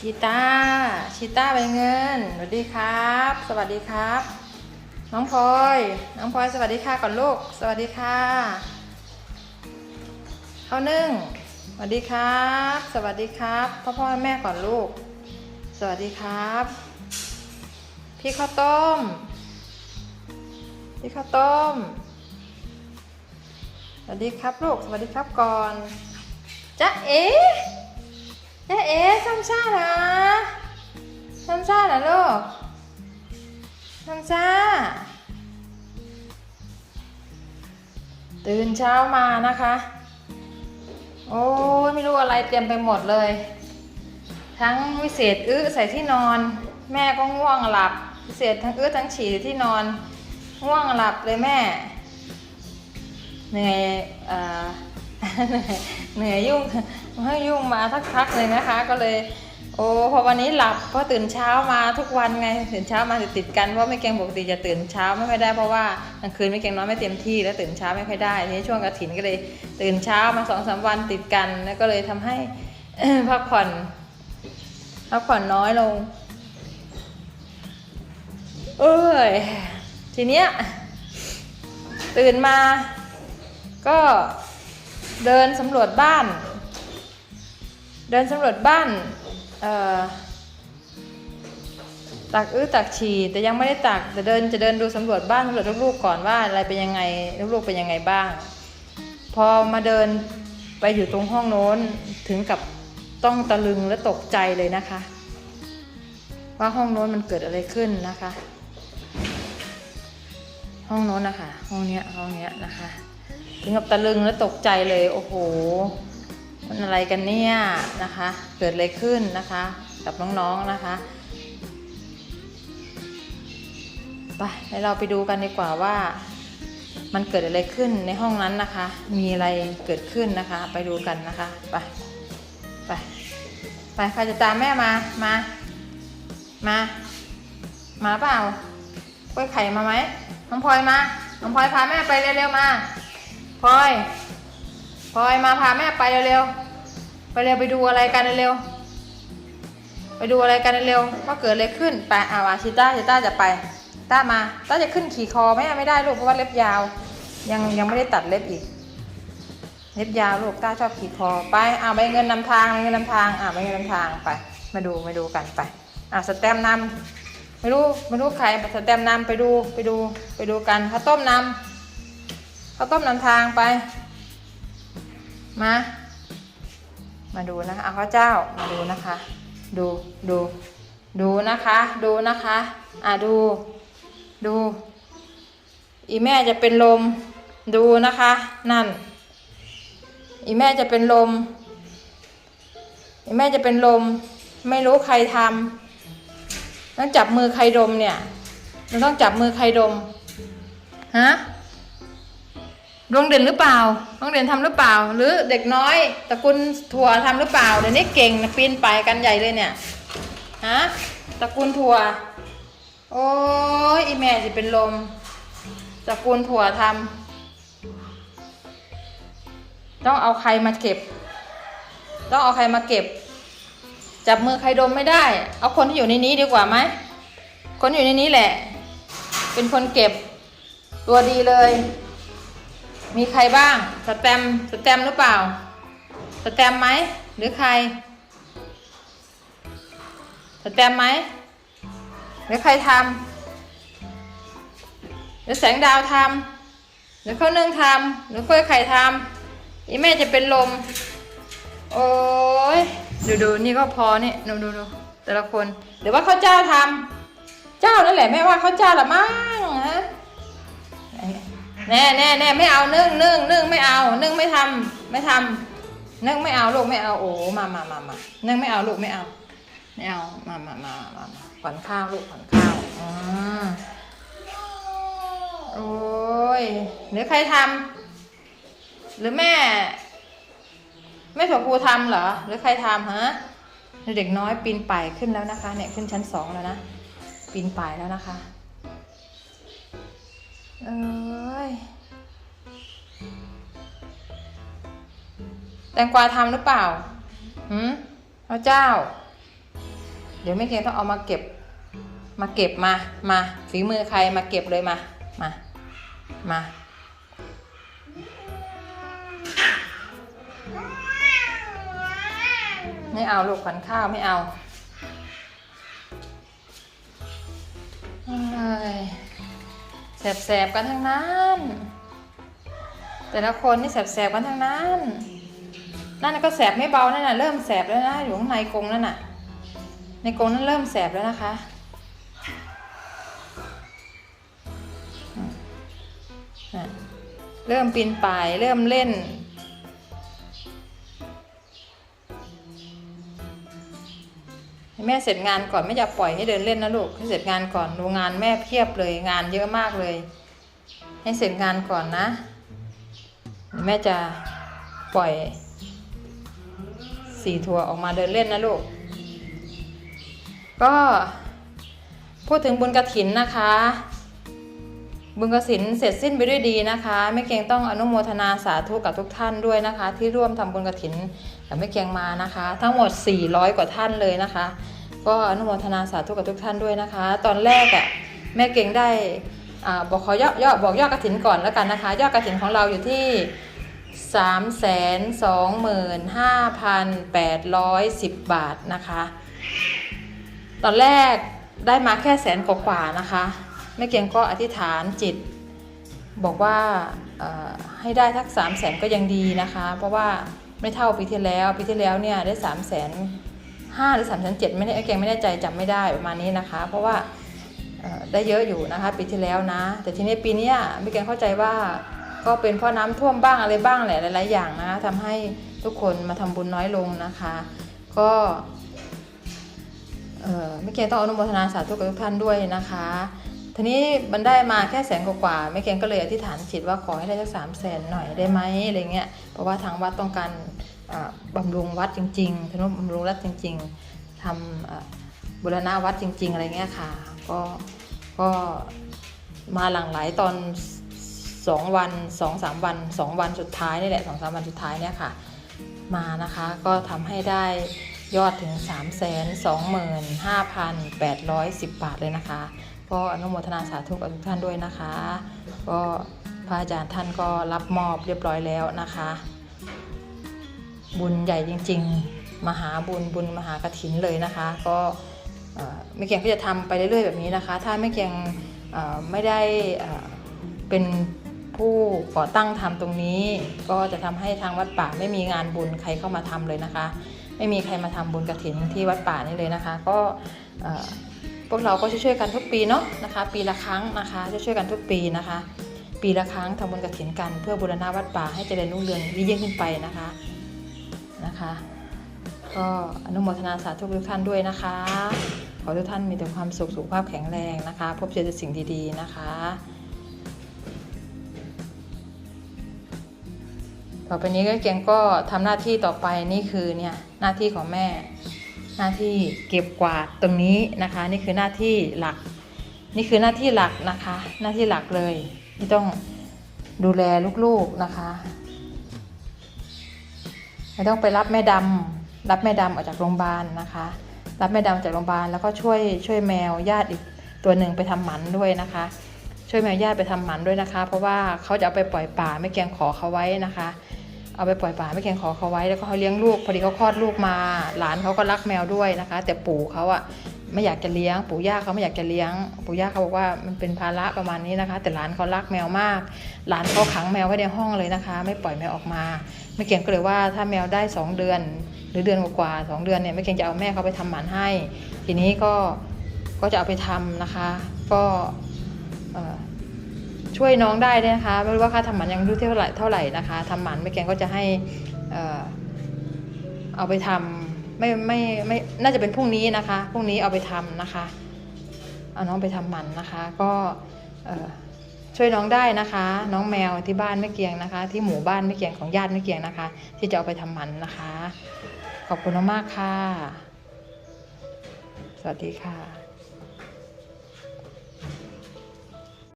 ชีตาชีตาใบเงิน สวัสดีครับ สวัสดีครับ น้องพลอย น้องพลอยสวัสดีค่ะก่อนลูก สวัสดีค่ะข้าวนึ่ง สวัสดีครับ สวัสดีครับ พ่อพ่อแม่ก่อนลูก สวัสดีครับ พี่ข้าวต้ม พี่ข้าวต้ม สวัสดีครับลูก สวัสดีครับก่อนจ๊ะเอ๋ จ๊ะเอ๋ซ้ำซ่าเหรอซ้ำซ่าเหรอลูกซ้ำซ่า ตื่นเช้ามานะคะ โอ้ยไม่รู้อะไรเตรียมไปหมดเลย ทั้งวิเศษอื้อใส่ที่นอน แม่ก็ง่วงหลับ วิเศษทั้งอื้อทั้งฉี่ที่นอน ง่วงหลับเลยแม่เหนื่อยอ่อ เหนื่อยยุ่งให้ยุ่งมาสักพักเลยนะคะ ก็เลย โอ้พอวันนี้หลับพราะตื่นเช้ามาทุกวันไงตื่นเช้ามาติดติดกันเพราะไม่เก่งปกติจะตื่นเช้าไม่ค่อยได้เพราะว่ากลางคืนไม่เก่งนอนไม่เต็มที่แล้วตื่นเช้าไม่ค่อยได้ทีนี้ช่วงกระถินก็เลย ตื่นเช้ามาสองสามวันติดกันแล้วก็เลยทำให้พักผ่อนพักผ่อนน้อยลง เอ้ยทีเนี้ยตื่นมาก็ เดินสำรวจบ้าน เดินสำรวจบ้านเอ่อตักอื้อตักฉี่แต่ยังไม่ได้ตักแต่เดินจะเดินดูสำรวจบ้านสำรวจลูกๆก่อนว่าอะไรเป็นยังไงลูกๆเป็นยังไงบ้าง พอมาเดินไปอยู่ตรงห้องโน้นถึงกับต้องตะลึงและตกใจเลยนะคะ ว่าห้องโน้นมันเกิดอะไรขึ้นนะคะ ห้องโน้นนะคะห้องเนี้ยห้องเนี้ยนะคะ ถึงกับตะลึงและตกใจเลยโอ้โหมันอะไรกันเนี่ยนะคะ เกิดอะไรขึ้นนะคะ กับน้องๆนะคะไปให้เราไปดูกันดีกว่าว่า มันเกิดอะไรขึ้นในห้องนั้นนะคะ มีอะไรเกิดขึ้นนะคะ ไปดูกันนะคะไปไปไปใครจะตามแม่มามา มา มาเปล่ากล้วยไข่มาไหมน้องพลอยมาน้องพลอยพาแม่ไปเร็วๆมา ลอยพลอยมาพาแม่ไปเร็วๆ ไปเร็วไปดูอะไรกันเร็วๆ ไปดูอะไรกันเร็วๆ ว่าเกิดอะไรขึ้น ไปอาว่าชิต้าชิต้าจะไป ต้ามา ต้าจะขึ้นขี่คอแม่ไม่ได้ลูกเพราะว่าเล็บยาว ยังยังไม่ได้ตัดเล็บอีก เล็บยาวลูกต้าชอบขี่คอ ไปอ่าใบเงินนำทางใบเงินนำทางอ่าใบเงินนำทางไป มาดูมาดูกันไปอ่าสแตมป์นำไม่รู้ไม่รู้ใครสแตมป์นำไปดูไปดูไปดูกันข้าวต้มนำ ข้าวต้มนำทางไป มา มาดูนะคะเอาข้าวเจ้ามาดูนะคะ ดูดูดูนะคะ ดูนะคะ อ่าดู ดู อีแม่จะเป็นลม ดูนะคะ นั่น อีแม่จะเป็นลม อีแม่จะเป็นลม ไม่รู้ใครทำต้องจับมือใครดมเนี่ยมันต้องจับมือใครดม ฮะ ดวงเด่นหรือเปล่าดวงเด่นทำหรือเปล่า หรือเด็กน้อยตระกูลถั่วทำหรือเปล่า เดี๋ยวนี้เก่งนะปีนป่ายกันใหญ่เลยเนี่ย ฮะตระกูลถั่ว โอ้ยอีแม่จะเป็นลมตระกูลถั่วทำต้องเอาใครมาเก็บ ต้องเอาใครมาเก็บ จับมือใครดมไม่ได้ เอาคนที่อยู่ในนี้ดีกว่าไหม คนอยู่ในนี้แหละ เป็นคนเก็บ ตัวดีเลย มีใครบ้าง สแตมสแตมหรือเปล่า สแตมไหม หรือใคร สแตมไหม หรือใครทำหรือแสงดาวทำหรือเขานึ่งทำหรือค่อยไข่ทำอีแม่จะเป็นลม โอ้ยดูดูนี่ก็พอนี่ดูดูดูแต่ละคน หรือว่าเขาเจ้าทำเจ้านั่นแหละแม่ว่าเขาเจ้าละมั้ง แน่แน่แน่ไม่เอานึ่งนึ่งนึ่งไม่เอานึ่งไม่ทำไม่ทำนึ่งไม่เอาลูกไม่เอาโอ้มามามามานึ่งไม่เอาลูกไม่เอาไม่เอามามามามามาผ่อนข้าวลูกผ่อนข้าวอืมโอ้ยหรือใครทำหรือแม่แม่ถั่วภูทำเหรอ หรือใครทำฮะเด็กน้อยปีนป่ายขึ้นแล้วนะคะเนี่ยขึ้นชั้นสองแล้วนะปีนป่ายแล้วนะคะ เอ้ยแตงกวาทำหรือเปล่าหืมพระเจ้า เดี๋ยวแม่เกงต้องเอามาเก็บ มาเก็บมา มาฝีมือใครมาเก็บเลยมา มา มา ไม่เอาลูกขวัญข้าวไม่เอาเอ้ย แสบๆกันทั้งนั้น แต่ละคนนี่แสบๆกันทั้งนั้น นั่นก็แสบไม่เบานั่นน่ะเริ่มแสบแล้วนะอยู่ข้างในกรงนั่นน่ะ ในกรงนั้นเริ่มแสบแล้วนะคะอืมอะเริ่มปีนป่ายเริ่มเล่น แม่เสร็จงานก่อนไม่จะปล่อยให้เดินเล่นนะลูกให้เสร็จงานก่อนดูงานแม่เพียบเลยงานเยอะมากเลย ให้เสร็จงานก่อนนะ แม่จะปล่อยสี่ทัวออกมาเดินเล่นนะลูก ก็พูดถึงบุญกระถินนะคะ บุญกระถินเสร็จสิ้นไปด้วยดีนะคะแม่เกียงต้องอนุโมทนาสาธุกับทุกท่านด้วยนะคะ ที่ร่วมทำบุญกระถินกับแม่เกียงมานะคะ ทั้งหมด 400 กว่าท่านเลยนะคะ ก็อนุโมทนาสาธุกับทุกท่านด้วยนะคะ ตอนแรกอะ่ะแม่เกียงได้อ่าบอกขอยอดยอดบอกยอดกระถินก่อนแล้วกันนะคะ ยอดกระถินของเราอยู่ที่ 3 2 5 8 1 0 บาทนะคะ ตอนแรกได้มาแค่แสนกว่านะคะ แม่เกียงก็อธิษฐานจิต บอกว่าให้ได้ทัก3 0 0แสนก็ยังดีนะคะ เพราะว่าไม่เท่าปีที่แล้วปีที่แล้วเนี่ยได้3 0 0แสนห้าหรือ3ามแสนเจ็ดไม่ได้แม่เกียงไม่แน่ใจจำไม่ได้ประมาณนี้นะคะ เพราะว่าได้เยอะอยู่นะคะปีที่แล้วนะ แต่ทีนี้ปีนี้ยแม่เกียงเข้าใจว่าก็เป็นเพราะน้ำท่วมบ้างอะไรบ้างแหละหลายๆอย่างนะคะทำให้ทุกคนมาทำบุญน้อยลงนะคะ ก็ไม่เกงต้องอนุโมทนาสาธุกับทุกท่านด้วยนะคะ ทีนี้มันได้มาแค่แสนกว่าๆไม่เกียงก็เลยอธิษฐานจิตว่าขอให้ได้สักสามแสนหน่อยได้ไหมอะไรเงี้ยเพราะว่าทางวัดต้องการบำรุงวัดจริงๆธนุบำรุงวัดจริง ๆทำบุรณะวัดจริง ๆ อะไรเงี้ยค่ะ ก็ก็มาหลั่งไหลตอนสองวันสองสามวันสองวันสุดท้ายนี่แหละสองสามวันสุดท้ายเนี่ยค่ะ มานะคะก็ทำให้ได้ยอดถึง 3 2 5 8 1 0 บาทเลยนะคะ ก็อนุโมทนาสาธุกับทุกท่านด้วยนะคะ ก็พระอาจารย์ท่านก็รับมอบเรียบร้อยแล้วนะคะ บุญใหญ่จริง ๆ มหาบุญบุญมหากฐินเลยนะคะ ก็เอ่อไม่เกียงก็จะทำไปเรื่อยๆแบบนี้นะคะ ถ้าไม่เกียงไม่ได้เป็นผู้ก่อตั้งทำตรงนี้ ก็จะทำให้ทางวัดป่าไม่มีงานบุญใครเข้ามาทำเลยนะคะ ไม่มีใครมาทำบุญกฐินที่วัดป่านี่เลยนะคะ ก็ พวกเราก็ช่วยๆกันทุกปีเนาะนะคะ ปีละครั้งนะคะช่วยๆกันทุกปีนะคะ ปีละครั้งทำบุญกฐินกัน เพื่อบูรณะวัดป่าให้เจริญรุ่งเรืองยิ่งขึ้นไปนะคะนะคะก็อนุโมทนาสาธุทุกท่านด้วยนะคะ ขอทุกท่านมีแต่ความสุขสุขภาพแข็งแรงนะคะ พบเจอแต่สิ่งดีๆนะคะ ต่อไปนี้ก็เกียงก็ทำหน้าที่ต่อไปนี่คือเนี่ยหน้าที่ของแม่ หน้าที่เก็บกวาดตรงนี้นะคะ นี่คือหน้าที่หลัก นี่คือหน้าที่หลักนะคะ หน้าที่หลักเลย ที่ต้องดูแลลูกๆนะคะไม่ต้องไปรับแม่ดำรับแม่ดำออกจากโรงพยาบาลนะคะ รับแม่ดำจากโรงพยาบาลแล้วก็ช่วยช่วยแมวญาติอีกตัวหนึ่งไปทำหมันด้วยนะคะ ช่วยแมวญาติไปทำหมันด้วยนะคะ เพราะว่าเขาจะเอาไปปล่อยป่าไม่เกียงขอเขาไว้นะคะ เอาไปปล่อยป่าไม่เกียงขอเขาไว้แล้วก็เขาเลี้ยงลูก พอดีเขาคลอดลูกมา หลานเขาก็รักแมวด้วยนะคะ แต่ปู่เขาอะไม่อยากจะเลี้ยง ปู่ย่าเขาไม่อยากจะเลี้ยง ปู่ย่าเขาบอกว่ามันเป็นภาระประมาณนี้นะคะ แต่หลานเขารักแมวมาก หลานเขาขังแมวไว้ในห้องเลยนะคะ ไม่ปล่อยแมวออกมาไม่เกียงก็เลยว่าถ้าแมวได้สองเดือน หรือเดือนกว่าสองเดือนเนี่ยไม่เกียงจะเอาแม่เขาไปทำหมันให้ ทีนี้ก็ก็จะเอาไปทำนะคะ ก็เอ่อ ช่วยน้องได้ด้วยนะคะ ไม่รู้ว่าค่าทำหมันยังรู้เท่าไหร่เท่าไหร่นะคะทำหมันไม่แกงก็จะให้เอาไปทำไม่ไม่ไม่น่าจะเป็นพรุ่งนี้นะคะพรุ่งนี้เอาไปทำนะคะเอาน้องไปทำหมันนะคะ ก็ช่วยน้องได้นะคะ น้องแมวที่บ้านไม่เกียงนะคะ ที่หมู่บ้านไม่เกียงของญาติไม่เกียงนะคะ ที่จะเอาไปทำหมันนะคะ ขอบคุณมากๆค่ะ สวัสดีค่ะ